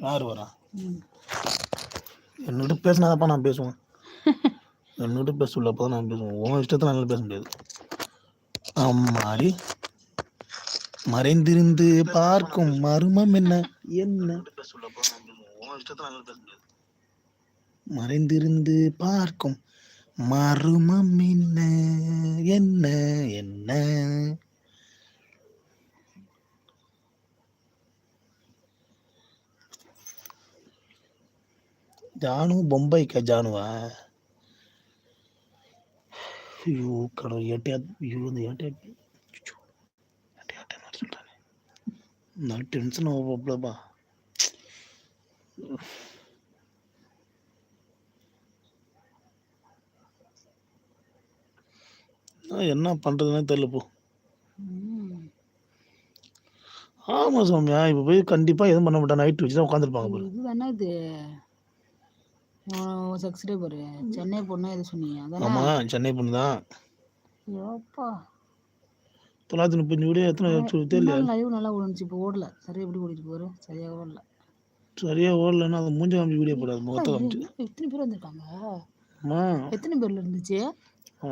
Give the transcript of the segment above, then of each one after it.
யார் வரா? என்னகிட்ட பேசினாதாப்பா நான் பேசுவேன். என்னகிட்ட பேச சொல்ல அப்போ நான் பேசுவேன். உன் இஷ்டத்தை நல்லா பேச முடியாது. அம்மாடி மறைந்திருந்து பார்க்கும் மர்மம் என்ன? என்ன? மறைந்திருந்து பார்க்கும் மர்மம் என்ன? என்ன என்ன? ஜானு பொம்பைக்கா ஜானுவா? ஐயோ கடவுள் ஏட்டையா ஐயோ இந்த ஏட்டையா ஐயோ, ஏட்டையா நான் டென்ஷன் ஆகப்பா என்ன பண்ணுறதுனே தெரியல போ. ஆமாம் சௌமியா இப்போ போய் கண்டிப்பாக எதுவும் பண்ண மாட்டேன். நைட்டு வச்சு தான் உட்காந்துருப்பாங்க போல இது? சப்ஸ்கிரைபரு சென்னை பொண்ணு எது சொன்னீங்க? அதானே? ஆமாம் சென்னை பொண்ணு தான். யோப்பா தொள்ளாயிரத்தி முப்பத்தஞ்சு வீடியோ எத்தனை தெரியல லைவ் நல்லா ஓடுச்சு இப்போ ஓடல. சரியா எப்படி ஓடிட்டு போரு சரியா ஓடல. சரியா ஓடலன்னா அது மூஞ்ச காமிச்சு வீடியோ போடாது முகத்தை காமிச்சு. எத்தனை பேர் வந்திருக்காங்க? ஆமா எத்தனை பேர்ல இருந்துச்சு?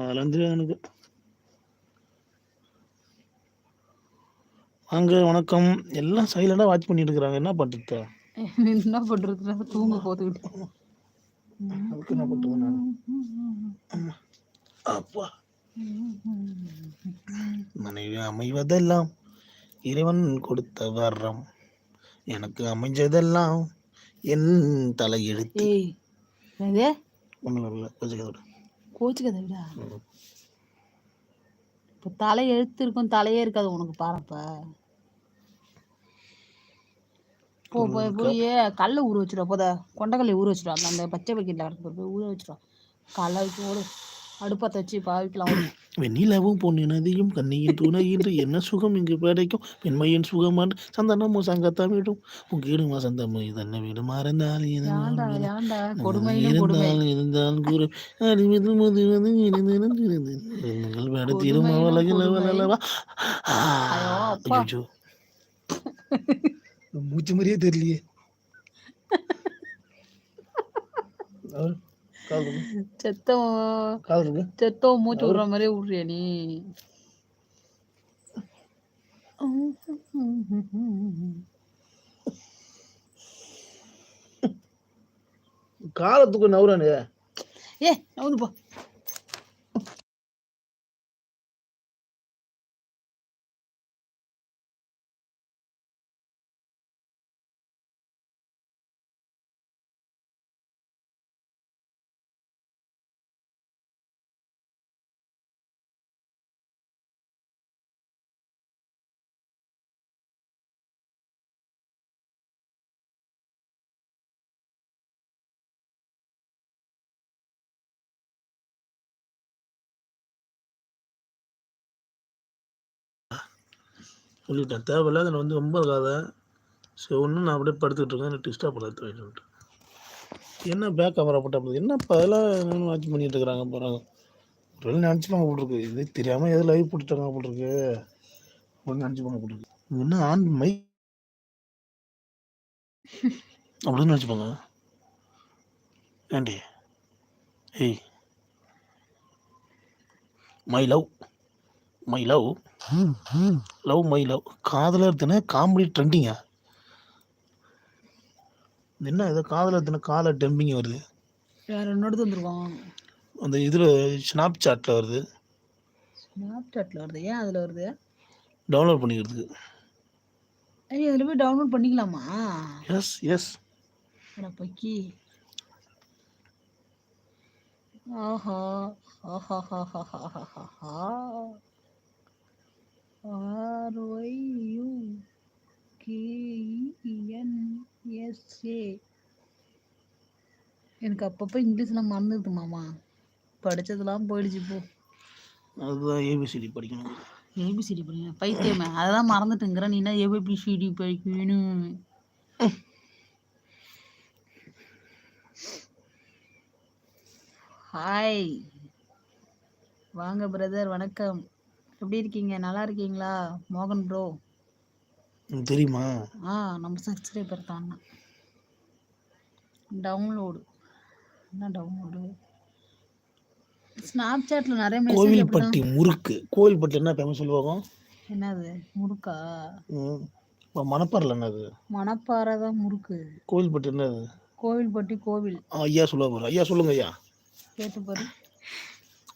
அதெல்லாம் தெரியாது எனக்கு. வாங்க வணக்கம். எல்லாம் சைலண்டாக வாட்ச் பண்ணிட்டு இருக்கிறாங்க. என்ன பண்ணுறது என்ன பண்றது தூங்க போத்துக்கிட்டு அதுக்கு என்ன பண்ணுறது நான். அப்பா. மனைவி அமைவதெல்லாம் இறைவன் கொடுத்த வரம். எனக்கு அமைஞ்சதெல்லாம் என் தலையெழுத்து. கோச்சுக்கதை விட இப்போ தலை எழுத்து இருக்கும் தலையே இருக்காது உனக்கு பாருப்ப. போ போய் போய் கடல ஊற வச்சிடும் போத கொண்டக்கல்லை ஊற வச்சிடும் அந்த அந்த பச்சை பக்கெட்டில் கிடக்கு போய் ஊற வச்சிடும் கடல வச்சு ஓடு. அடுப்பத்தை வச்சு பாவிக்கலாம் வெண்ணிலவும் பொன்னினதையும் கண்ணியின் துணை என்று என்ன சுகம் இங்கு கிடைக்கும் பெண்மையின் சுகமாண்டு சந்தனமும் சங்கத்தமிடும் உங்கீடும் வசந்தமும் இதென்ன வீடு மறந்தால் இருந்தால் இருந்தால் கூறு அறிவது முதுவது இருந்திருந்து இருந்து எங்கள் படத்திலும் அவலகில். அவலவா. ஐயோ. மூச்சு மாதிரியே தெரியலையே. இருக்கு செத்தவன் மூச்சு விடுற மாதிரியே விடுறிய நீ. காலத்துக்கு நவுறானே ஏ நவுந்து சொல்லிட்டேன். தேவையில்ல அதில் வந்து ரொம்ப இருக்காத சரி ஒன்றும் நான் அப்படியே படுத்துக்கிட்டு இருக்கேன். எனக்கு டிஸ்டர்ப் எடுத்து சொல்லிட்டு. என்ன பேக் கவரா போட்டால் போகுது என்ன இப்போ அதெல்லாம் என்னென்னு வாட்ச் பண்ணிட்டு இருக்கிறாங்க போகிறாங்க ஒரு வேலை நினச்சிப்பாங்க போட்டிருக்கு இது தெரியாமல் எது லைவ் போட்டுட்டாங்க போட்டிருக்கு அப்படின்னு நினச்சிப்பாங்க போட்டிருக்கு இன்னும் ஆன் மை அப்படின்னு நினச்சிப்பாங்க. ஏண்டி? ஏய். My love my love love my love காதலர் எடுத்தன காமெடி ட்ரெண்டிங்க என்ன ஏதோ காதலர் எடுத்தன கால டெம்பிங் வருது? வேற என்னோட வந்திருக்கோம் அந்த இதில் ஸ்னாப் சாட்டில் வருது. ஸ்னாப் சாட்ல வருது. ஏன் அதுல வருது? டவுன்லோட் பண்ணிக்கிறதுக்கு. ஐய் அதுல போய் டவுன்லோட் பண்ணிக்கலாமா? எஸ் எஸ் அட பக்கி. ஆஹா. ஆஹா R Y U KN SA. எனக்கு அப்பப்போ இங்கிலீஷ்லாம் மறந்துடுது மாமா. படிச்சதெல்லாம் போயிடுச்சு இப்போ. அதுதான் ஏபிசிடி படிக்கணும். ஏபிசிடி படிங்க. பைத்தியமே அதெல்லாம் மறந்துட்டுங்கிற. நீ என்ன ஏபிசிடி படிக்கணும் ஹாய் வாங்க பிரதர் வணக்கம். எப்படி இருக்கீங்க? நல்லா இருக்கீங்களா? மோகன் ப்ரோ தெரியுமா? ஆ நம்ம சப்ஸ்கிரைபர் தான் டவுன்லோடு என்ன டவுன்லோடு ஸ்னாப் சாட்டில் நிறைய கோவில்பட்டி முறுக்கு. கோவில்பட்டி என்ன ஃபேமஸ் சொல்லுவாங்க? என்னது? முறுக்கா? மணப்பாறையில் என்னது? மணப்பாறை தான் முறுக்கு. கோவில்பட்டி என்னது? கோவில்பட்டி கோவில். ஐயா சொல்லுவாங்க ஐயா சொல்லுங்க ஐயா. கேட்டு பாரு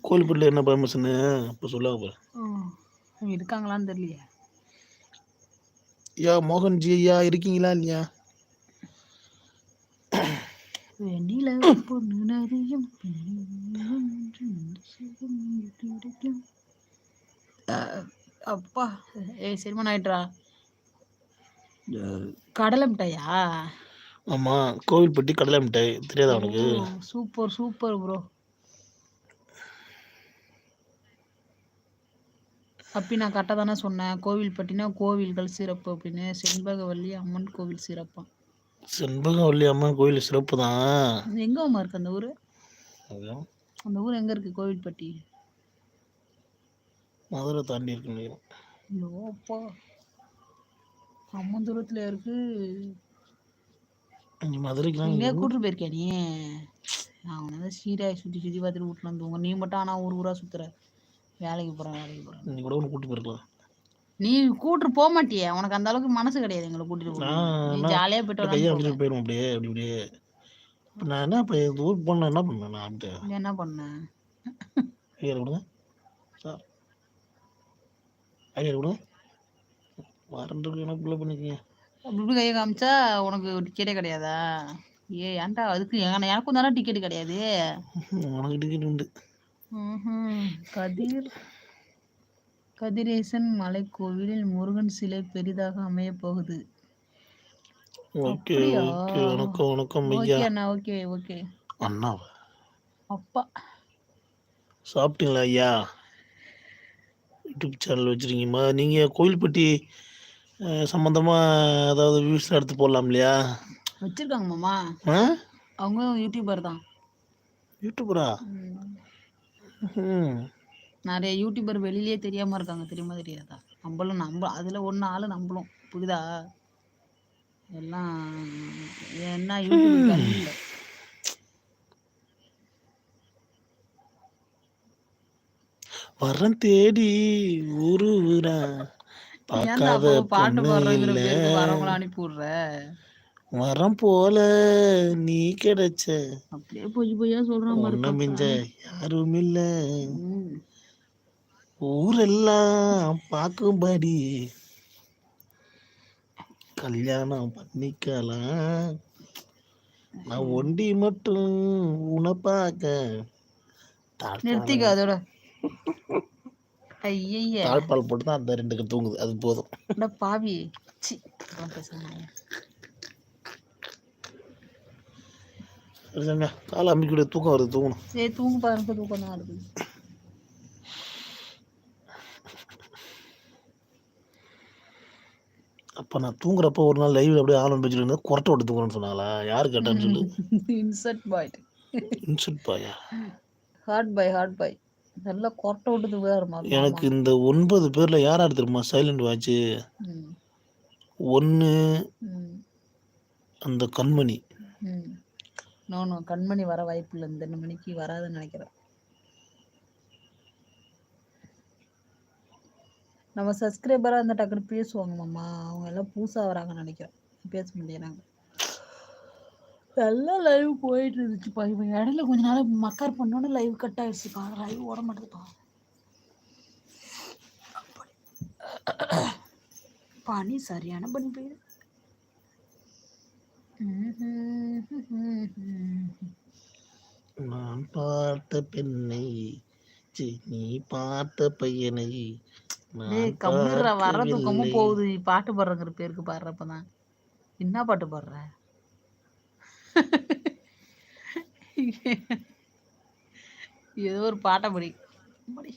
கோவில்பட்டியில் என்ன ஃபேமஸ்னு இப்போ ம், அவங்க இருக்காங்களான்னு தெரியலையே. ஐயா மோகன்ஜி ஐயா இருக்கீங்களா இல்லையா? வெண்ணில பொண்ணு நதியும் கிடைக்கும் அப்பா ஏய் சரிமன் ஆயிட்டுறா. கடலை மிட்டாயா? ஆமாம் கோவில்பட்டி கடலை மிட்டாய் தெரியாதா உனக்கு? சூப்பர் சூப்பர் ப்ரோ அப்படி நான் கரெக்டாக தானே சொன்னேன். கோவில்பட்டினா கோவில்கள் சிறப்பு அப்படின்னு. செண்பகவல்லி அம்மன் கோவில் சிறப்பா. செண்பகவல்லி அம்மன் கோவில் சிறப்பு தான். எங்கே அம்மா இருக்கு அந்த ஊர்? அந்த ஊர் எங்கே இருக்கு கோவில்பட்டி? மதுரை தாண்டி இருக்கு நினைக்கிறேன். அப்பா. அம்மன் தூரத்தில் இருக்கு. மதுரைக்கு எங்கேயா கூட்டிட்டு போயிருக்கியா நீ? அவனை தான் சீராய் சுற்றி சுற்றி பார்த்துட்டு வீட்டில் வந்துங்க நீ மட்டும் ஆனால் ஊர் ஊரா சுற்றுற வேலைக்கு போகிறேன் வேலைக்கு போகிறேன் நீ கூட ஒன்று கூட்டி போயிருக்கலாம். நீ கூட்டிட்டு போக மாட்டியே. உனக்கு அந்த அளவுக்கு மனசு கிடையாது எங்களை கூட்டிட்டு போக. ஜாலியாக போயிட்டு வரலாம் அப்படியே போயிடும் அப்படியே அப்படி அப்படியே நான் என்ன இப்போ இந்த ஊருக்கு போனால் என்ன பண்ணேன் நான் அப்படின்ட்டு நீ என்ன பண்ண? ஐயா கொடுங்க. சார். ஐயா கொடுங்க. வரன்றது என்ன பிள்ளை பண்ணிக்கங்க. அப்படி இப்படி கையை காமிச்சா உனக்கு டிக்கெட்டே கிடையாதா? ஏ ஏன்டா அதுக்கு என- எனக்கும் தானே டிக்கெட் கிடையாது. உனக்கு டிக்கெட் உண்டு. கதிர் கதிரேசன் மலைக்கோவிலில் முருகன் சிலை பெரிதாக அமையப் போகுது ஓகே? ஓகே. வணக்கம் வணக்கம் ஐயா. Okay okay okay. அண்ணா அப்பா. சாப்பிட்டீங்களா ஐயா? யூடியூப் சேனல் வச்சுருக்கீங்கம்மா நீங்கள் கோயில்பட்டி சம்மந்தமாக ஏதாவது வியூஸ் எடுத்து போடலாம் இல்லையா? வச்சிருக்காங்க மாமா. அவங்களும் யூடியூபர் தான். யூடியூபரா நிறைய யூடியூபர் வெளியிலேயே தெரியாம இருக்காங்க. தெரியுமா தெரியாதா? நம்மளும் நம்ம அதுல ஒண்ணு ஆளு நம்மளும். புரியுதா? எல்லாம் என்ன யூடியூப் இல்லை. வரேன் தேடி ஊரு ஊரா பாட்டு வரவங்கள அனுப்பி விடுற? வரம் போல நீ கிடைச்ச அப்படியே பொய் பொய்யா சொல்றான் ஒன்னும் மிஞ்ச யாரும் இல்ல. ஊரெல்லாம் பார்க்கும்படி கல்யாணம் பண்ணிக்கலாம். நான் ஒண்டி மட்டும் தாழ்பால் நிறுத்திக்க அதோட. ஐயய்ய. தாழ்பால் போட்டு தான் அந்த ரெண்டுக்கு தூங்குது. அது போதும். பாவி. சி. சரிங்க காலை அம்பிக்கூட தூக்கம் வருது தூங்கணும். சரி தூங்கு பாருங்க தூக்கம் தான் வருது. அப்போ நான் தூங்குறப்போ ஒரு நாள் லைவ்ல அப்படியே ஆன் வச்சுட்டு குரட்டை விட்டு தூங்கணும்னு சொன்னாங்களா யார் கேட்டான்னு சொல்லு. இன்சர்ட் பாய் இன்சல்ட் பாயா ஹார்ட் பாய் ஹார்ட் பாய் நல்லா கொரட்டை விட்டு தூங்க எனக்கு இந்த ஒன்பது பேர்ல யார் யார் தெரியுமா? சைலண்ட் வாட்ச் ஒன்று அந்த கண்மணி. நோ கண்மணி வர வாய்ப்பு இல்லை இந்த ரெண்டு மணிக்கு வராதுன்னு நினைக்கிறேன். நம்ம சப்ஸ்கிரைபராக இருந்தால் டக்குன்னு பேசுவாங்க மாமா. அவங்க எல்லாம் புதுசாக வராங்கன்னு நினைக்கிறேன். பேச முடியறாங்க நல்லா லைவ் போயிட்டு இருந்துச்சுப்பா இவன் இடையில கொஞ்ச நாள் மக்கார் பண்ணோன்னு லைவ் கட் ஆயிடுச்சுப்பா லைவ் ஓட மாட்டேதுப்பா பனி சரியான பனி பெய்யுது நான் பார்த்த பெண்ணை நீ பார்த்த பையனை கம்முடுறா வர. தூக்கமும் போகுது. நீ பாட்டு பாடுறங்கிற பேருக்கு பாடுறப்பதான் என்ன பாட்டு பாடுற? ஏதோ ஒரு பாட்டை படி படி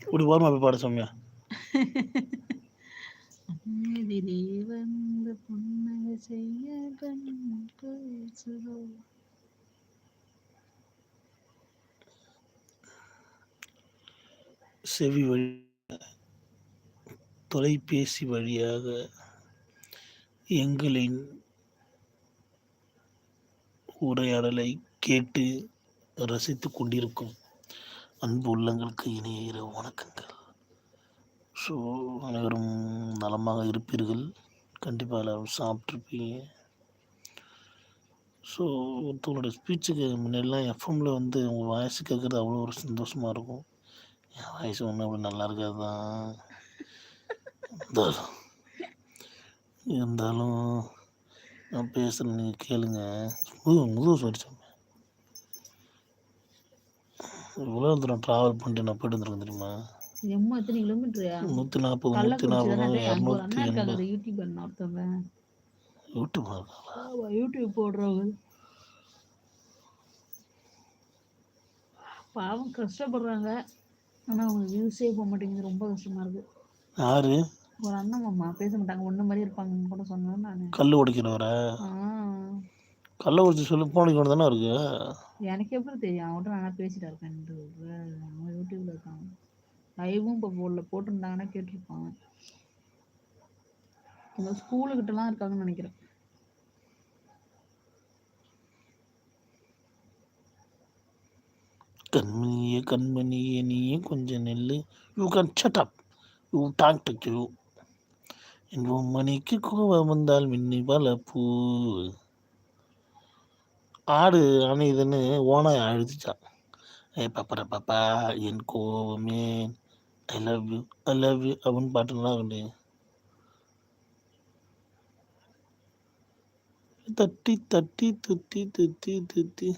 இப்படி ஓரமா போய் பாட சௌமியா. எதிரே வந்து புன்னகை செய்ய செவி வழி தொலைபேசி வழியாக எங்களின் உரையாடலை கேட்டு ரசித்து கொண்டிருக்கும் அன்பு உள்ளங்களுக்கு இனிய இரவு வணக்கங்கள். ஸோ அனைவரும் நலமாக இருப்பீர்கள். கண்டிப்பாக எல்லாரும் சாப்பிட்ருப்பீங்க ஸோ ஒருத்தவங்களோட ஸ்பீச்சுக்கு முன்னாடிலாம் எஃப்எம்மில் வந்து உங்கள் வாய்ஸ் கேட்குறது அவ்வளோ ஒரு சந்தோஷமாக இருக்கும். என் வாய்ஸ் ஒன்றும் அப்படி நல்லா இருக்காது? தான் இருந்தாலும் இருந்தாலும் நான் பேசுகிறேன் நீங்கள் கேளுங்க. முது முதுகு சொல்லிச்சோம் இவ்வளோ தூரம் ட்ராவல் பண்ணிட்டு நான் போயிட்டு வந்துருக்கேன் தெரியுமா? எம்மா எத்தனை கிலோமீட்டர் நூற்றி நாற்பது நூற்றி நாற்பது இரநூத்தி அண்ணா எண்பது. ஒருத்தவங்க. யூடியூப் இருக்கா ஆமா, யூடியூப் போடுறவங்க. பாவம் கஷ்டப்படுறாங்க. ஆனா அவங்க வியூஸே போக மாட்டேங்குது. ரொம்ப கஷ்டமா இருக்கு. யாரு? ஒரு அண்ணன் மாமா. பேச மாட்டாங்க. ஒண்ணு மாதிரி இருப்பாங்கன்னு கூட சொன்னேன் நானு. கல் உடைக்கிறவரா கல்லை உடைச்சி சொல்லி போன கொண்டு தானே இருக்கு எனக்கு எப்படி தெரியும்? அவன்கிட்ட நான் பேசிட்டு இருக்கேன் அவன் யூடியூப்ல இருக்கான். லைவும் இப்போ போடல போட்டிருந்தாங்கன்னா கேட்டிருப்பான். இந்த ஸ்கூலுக்கிட்டலாம் இருக்காங்கன்னு நினைக்கிறேன். கண்மணியே கண்மணியே நீயே கொஞ்சம் நெல்லு. You can shut up you talk to you என் மணிக்கு கோபம் வந்தால் மின்னி பல பூ ஆடு அணையுதுன்னு ஓனாய் அழுதுச்சான் ஏ பாப்பர பாப்பா என் கோபமே I love you I love you அப்படின்னு பாட்டுலாம் தட்டி தட்டி துத்தி துத்தி துத்தி.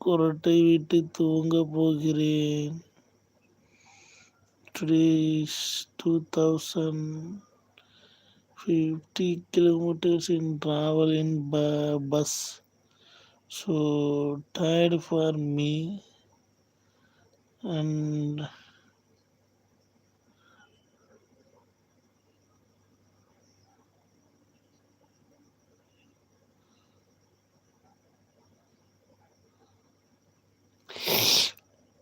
குரட்டை விட்டு தூங்க போகிறேன். today's 2050 kilometers in travel in bus. So tired for me. And